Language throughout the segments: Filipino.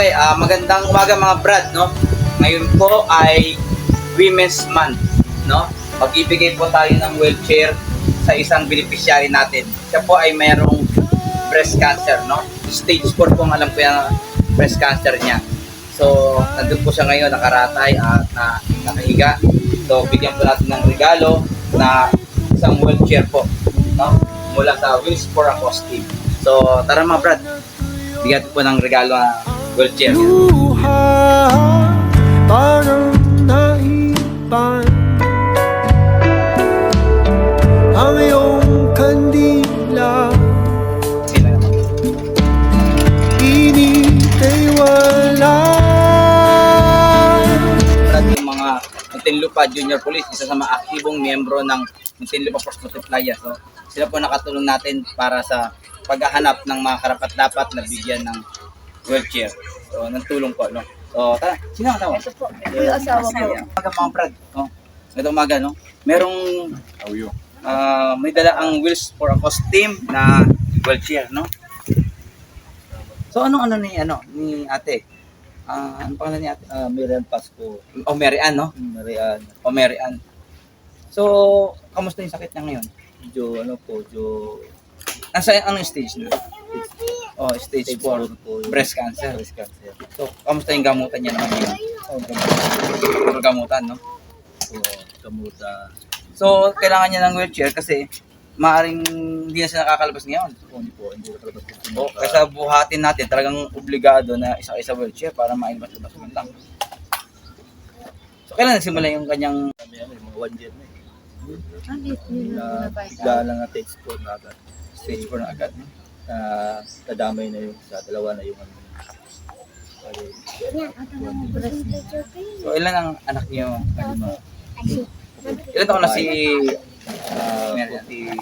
Okay, ah, magandang umaga mga brad, no? Ngayon po ay Women's Month, no? Magbibigay po tayo ng wheelchair sa isang beneficiary natin. Siya po ay mayroong breast cancer, no? Stage 4 po alam ko yung breast cancer niya. So, nandun po siya ngayon, nakaratay at na, nakahiga. So, bigyan po natin ng regalo na isang wheelchair po, no? Mula sa Wheels for a Cause team. So, tara mga brad, bigyan po ng regalo na wheelchair. Luha parang naipan Ang iyong kandila. Init ay wala yung mga Muntinlupa Junior Police, isa sa mga aktibong miyembro ng Muntinlupa Force Multiplier. So, sila po nakatulong natin para sa paghahanap ng mga karapat-dapat na bigyan ng wheelchair. So, ng tulong po, no? So, tara, sino ang tawa? Ito po. Ito yung asawa ko. Umaga mga Brad, no? Ito umaga, no? Merong ah, may dala ang Wheels for a Cause team na wheelchair, no? So, anong ano ni, ano, ni ate? Ah, ano pangalan ni ate? Ah, Miriam Pasco, O Mary Ann, no? Marian, O Mary Ann. So, kamusta yung sakit niya ngayon? Jo, ano po, Jo, Nasa anong stage na? Oh, stage 4. four po, yung Breast cancer. breast cancer. So, kamusta yung gamutan niya naman ngayon? Oh, gamutan, no? po, gamot, ah, So, kailangan niya ng wheelchair kasi maaring hindi na siya nakakalabas ngayon. hindi po, hindi ko talaga po. O, kaysa buhatin natin, talagang obligado na isa-isa wheelchair para mailabas-labas man lang. So, kailan nagsimula yung kanyang Kami, ano, yung mga one year na eh. Yun Na, na bigla lang na text po na agad. stage 4 na agad? no? Na, nadamay na yung sa dalawa na yung ano. So, ilan ang anak niyo? lima. Ilan taon na si Ah, Miriam? 41.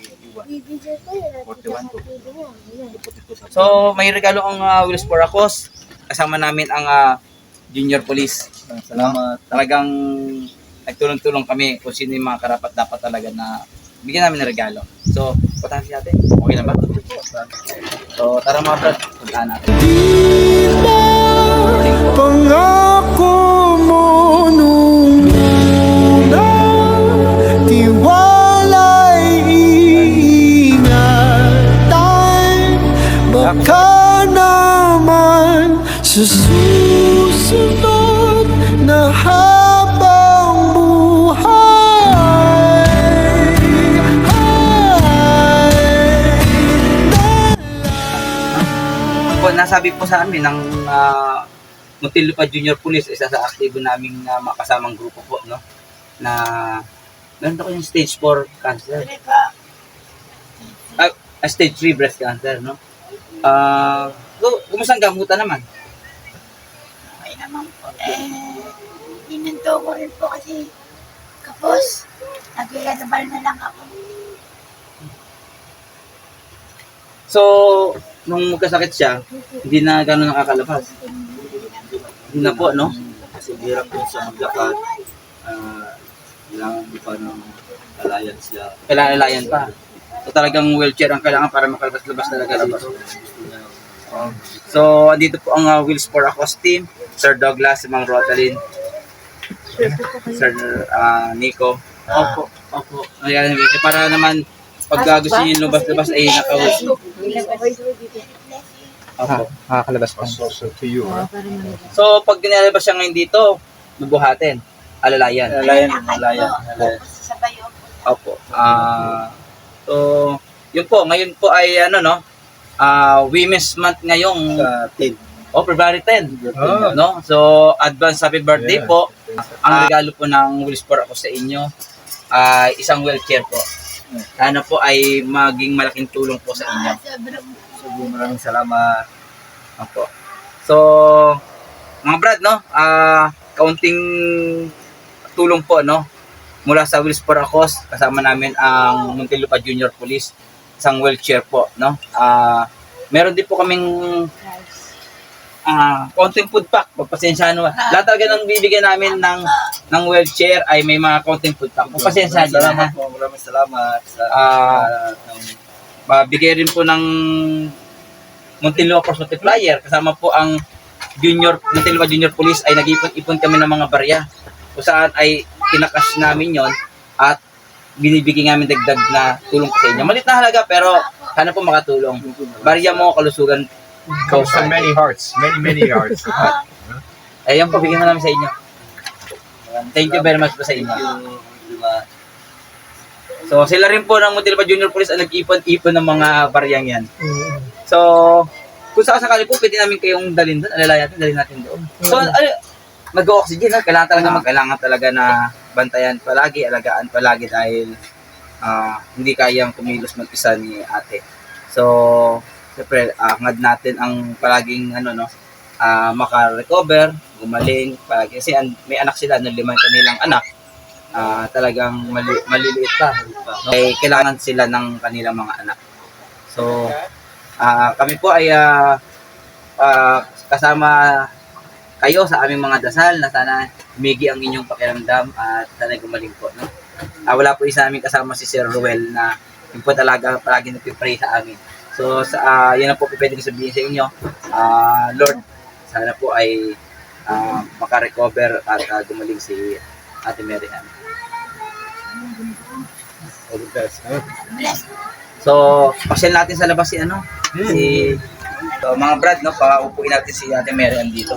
41 po. 42 sa So, may regalo ang uh, a Cause. Kasama namin ang ah, Junior Police. Salamat. Talagang nagtulong-tulong kami kung sino yung mga karapat dapat talaga na bigyan namin ng regalo. So, puntahan si ate. Okay na ba? So, tara mga brad. Puntahan natin. Di pangako Po, nasabi po sa amin ng uh, Muntinlupa Junior Police, isa sa aktibo naming uh, makasamang grupo po, no? Na meron ako yung stage 4 cancer. Ah, ah, stage 3 breast cancer, no? Ah, uh, kumusta ang gamutan naman? Okay naman po. Eh, ininto ko rin po kasi kapos, nagkilatabal na lang ako. So, nung magkasakit siya, hindi na gano'n nakakalabas. Hindi na po, no? Kasi hirap din siya maglakad. Ah, kailangan di pa ng lalayan siya. Kailangan lalayan pa. So, talagang wheelchair ang kailangan para makalabas-labas talaga labas. Gusto niya. So, andito po ang uh, Wheels for a Cause team. Sir Douglas, si Mang Rotalyn, Sir uh, Nico. Opo, opo. Ayan, para naman pag uh, gusto niyo yung lubas-labas ay naka Opo. Makakalabas pa. So, pag nilalabas siya ngayon dito, mabuhatin. Alalayan. Lalayan, lalayan. Sa bayo po. Opo. Ah, so, yun po, ngayon po ay ano no, ah Women's Month ngayong Sa 10. oh, February 10. Ah. No? So, advance happy birthday po. Ang regalo po ng Wills for ako sa inyo ay isang wheelchair po. Sana po ay maging malaking tulong po sa inyo. So, maraming salamat. Opo. So, mga brad, no? Ah, kaunting tulong po, no? Mula sa a Cause, kasama namin ang Muntinlupa Junior Police, isang wheelchair po, no? Ah, meron din po kaming ah, konting food pack, pagpasensyahan mo. Lahat talaga ng bibigyan namin ng ng wheelchair ay may mga konting food pack. Pagpasensyahan nyo na? Salamat po. Maraming salamat. Sa, Ah, ah, ng- Mabigay rin po ng Muntinlupa Force Multiplier, kasama po ang Junior, Montalva Junior Police ay nag-ipon-ipon kami ng mga barya. Kung saan ay kinakas namin yon at binibigyan namin dagdag na tulong sa inyo. Malit na halaga pero sana po makatulong. Barya mo, kalusugan, Comes from many hearts, many, many hearts. Ayun po, bigyan na namin sa inyo. Thank you very much po sa inyo. So, sila rin po ng Montalva Junior Police ang nag-ipon-ipon ng mga baryang yan. So, kung sakasakali po, pwede namin kayong dalhin doon. Alala natin, dalhin natin doon. So, ano, mag-oxygen ha. Kailangan talaga, mag, kailangan talaga na bantayan palagi, alagaan palagi dahil ah, hindi kayang kumilos mag-isa ni ate. So, siyempre, hangad natin ang palaging ano no, ah, maka-recover, gumaling, palagi. Kasi an- may anak sila, no, limang kanilang anak, ah, talagang mali, maliliit pa. No? Eh, kailangan sila ng kanilang mga anak. So, ah, kami po ay ah, ah, kasama kayo sa aming mga dasal na sana humigi ang inyong pakiramdam at sana gumaling po. No? Ah, wala po isa aming kasama si Sir Ruel na yung po talaga palagi nagpipray sa amin. So, sa, ah, yan ang po pwede ko sabihin sa inyo. Ah, Lord, sana po ay ah, makarecover at ah, gumaling si Ate Mary Ann. So, pasyal natin sa labas si ano, si so, mga brad, no, paupuin natin si Ate Mary Ann dito.